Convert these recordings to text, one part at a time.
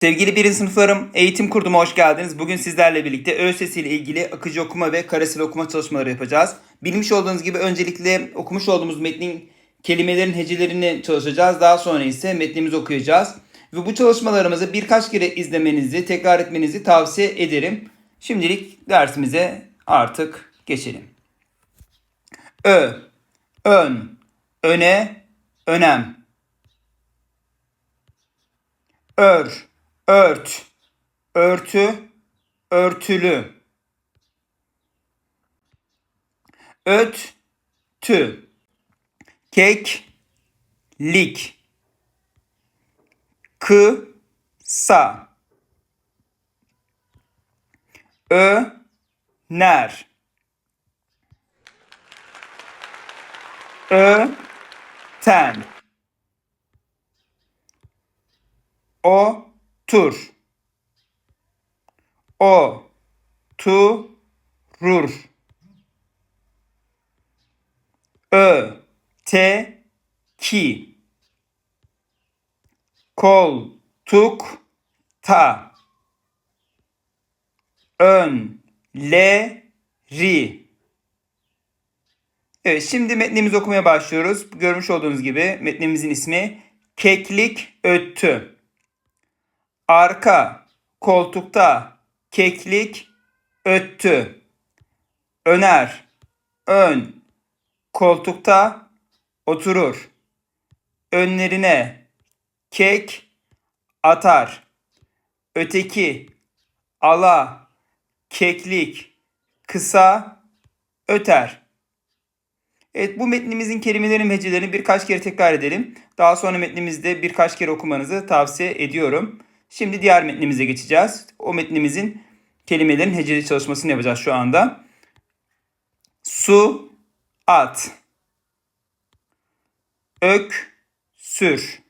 Sevgili birinci sınıflarım, eğitim kurduma hoş geldiniz. Bugün sizlerle birlikte ÖSS ile ilgili akıcı okuma ve karesel okuma çalışmaları yapacağız. Bilmiş olduğunuz gibi öncelikle okumuş olduğumuz metnin kelimelerin hecelerini çalışacağız. Daha sonra ise metnimizi okuyacağız. Ve bu çalışmalarımızı birkaç kere izlemenizi, tekrar etmenizi tavsiye ederim. Şimdilik dersimize artık geçelim. Ö, ön, öne, önem. Ör, ört, örtü, örtülü. Öt, tü. Kek, lik. Kı, sa. Ö, ner. Ö, ten. O tur. O tu rur. Ö te ki. Kol tuk ta. Ön le ri. Evet şimdi metnimizi okumaya başlıyoruz. Görmüş olduğunuz gibi metnimizin ismi Keklik Öttü. Arka koltukta keklik öttü. Öner ön koltukta oturur. Önlerine kek atar. Öteki ala keklik kısa öter. Evet bu metnimizin kelimelerin hecelerini birkaç kere tekrar edelim. Daha sonra metnimizde birkaç kere okumanızı tavsiye ediyorum. Şimdi diğer metnimize geçeceğiz. O metnimizin kelimelerin heceli çalışmasını yapacağız şu anda. Su, at. Ök, sür.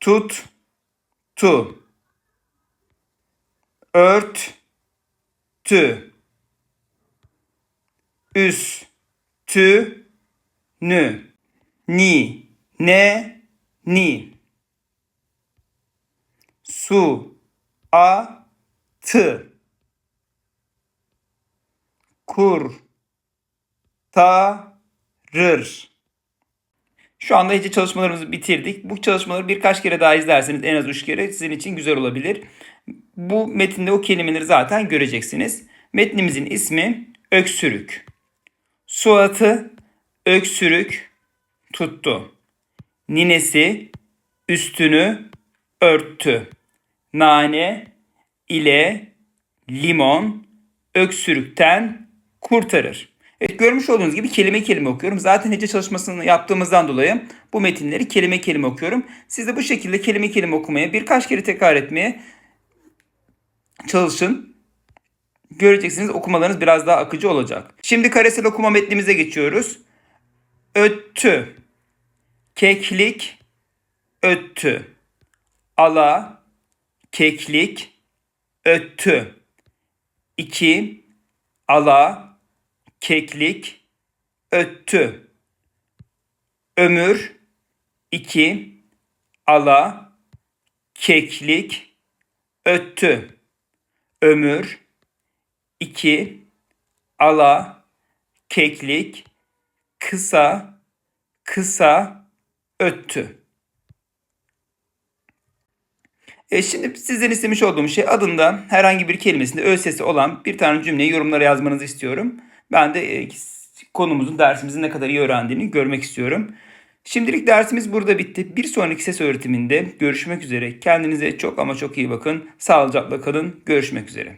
Tut, tu. Ört, tü. Üs, tü, nü. Ni, ne, ni su a tı kur ta rır. Şu anda hece çalışmalarımızı bitirdik. Bu çalışmaları birkaç kere daha izlerseniz en az 3 kere sizin için güzel olabilir. Bu metinde o kelimeleri zaten göreceksiniz. Metnimizin ismi öksürük. Suatı öksürük tuttu. Ninesi üstünü örttü nane ile limon öksürükten kurtarır. Evet görmüş olduğunuz gibi kelime kelime okuyorum. Zaten hece çalışmasını yaptığımızdan dolayı bu metinleri kelime kelime okuyorum. Siz de bu şekilde kelime kelime okumaya birkaç kere tekrar etmeye çalışın. Göreceksiniz okumalarınız biraz daha akıcı olacak. Şimdi karesel okuma metnimize geçiyoruz. Öttü. Keklik öttü. Ala keklik, öttü. 2. Ala, keklik, öttü. Ömür, 2. Ala, keklik, öttü. Ömür, 2. Ala, keklik, kısa, kısa, öttü. E şimdi sizden istemiş olduğum şey adında herhangi bir kelimesinde ö sesi olan bir tane cümleyi yorumlara yazmanızı istiyorum. Ben de e, konumuzun dersimizin ne kadar iyi öğrendiğini görmek istiyorum. Şimdilik dersimiz burada bitti. Bir sonraki ses öğretiminde görüşmek üzere. Kendinize çok ama çok iyi bakın. Sağlıcakla kalın. Görüşmek üzere.